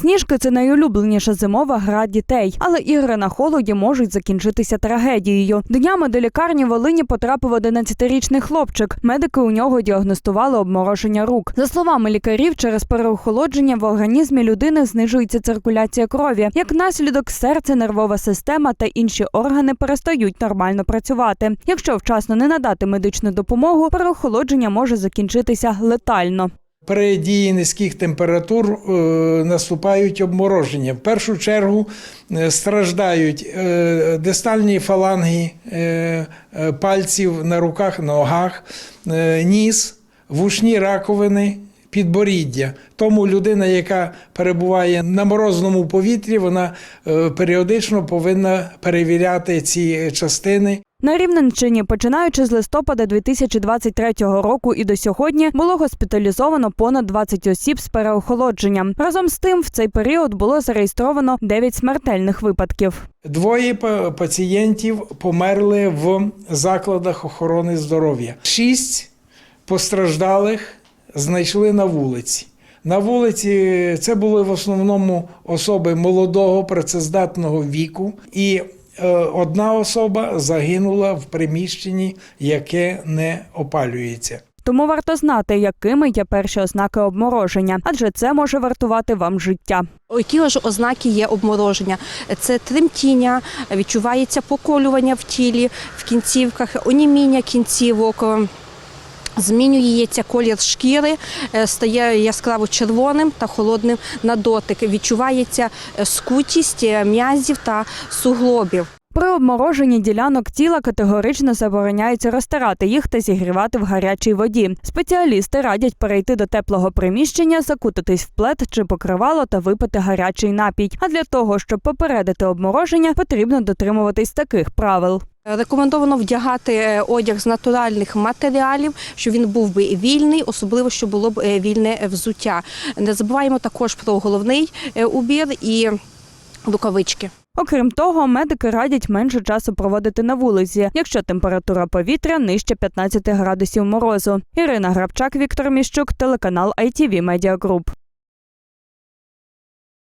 Сніжки це найулюбленіша зимова гра дітей, але ігри на холоді можуть закінчитися трагедією. Днями до лікарні в Волині потрапив 11-річний хлопчик. Медики у нього діагностували обмороження рук. За словами лікарів, через переохолодження в організмі людини знижується циркуляція крові. Як наслідок, серце, нервова система та інші органи перестають нормально працювати. Якщо вчасно не надати медичну допомогу, переохолодження може закінчитися летально. При дії низьких температур е, наступають обмороження. В першу чергу е, страждають е, дистальні фаланги пальців на руках, ногах, ніс, вушні раковини. Підборіддя. Тому людина, яка перебуває на морозному повітрі, вона е, періодично повинна перевіряти ці частини На Рівненщині, починаючи з листопада 2023 року і до сьогодні, було госпіталізовано понад 20 осіб з переохолодженням. Разом з тим, в цей період було зареєстровано 9 смертельних випадків. Двоє па- пацієнтів померли в закладах охорони здоров'я. Шість постраждалих знайшли на вулиці. На вулиці це були в основному особи молодого працездатного віку, і е, одна особа загинула в приміщенні, яке не опалюється. Тому варто знати, якими є перші ознаки обмороження, адже це може вартувати вам життя. Які ж ознаки є обмороження? Це тремтіння, відчувається поколювання в тілі, в кінцівках, оніміння кінцівок. Змінюється колір шкіри, е, стає яскраво червоним та холодним на дотик. Відчувається е, скутість е, м'язів та суглобів. При обмороженні ділянок тіла категорично забороняється розтирати їх та зігрівати в гарячій воді. Спеціалісти радять перейти до теплого приміщення, закутатись в плед чи покривало та випити гарячий напій. А для того, щоб попередити обмороження, потрібно дотримуватись таких правил. Рекомендовано вдягати е, одяг з натуральних матеріалів, щоб він був би вільний, особливо щоб було б е, вільне взуття. Не забуваємо також про головний е, убір і рукавички. Окрім того, медики радять менше часу проводити на вулиці, якщо температура повітря нижче 15 градусів морозу. Ірина Грабчак, Віктор Міщук, телеканал ITV Media Group.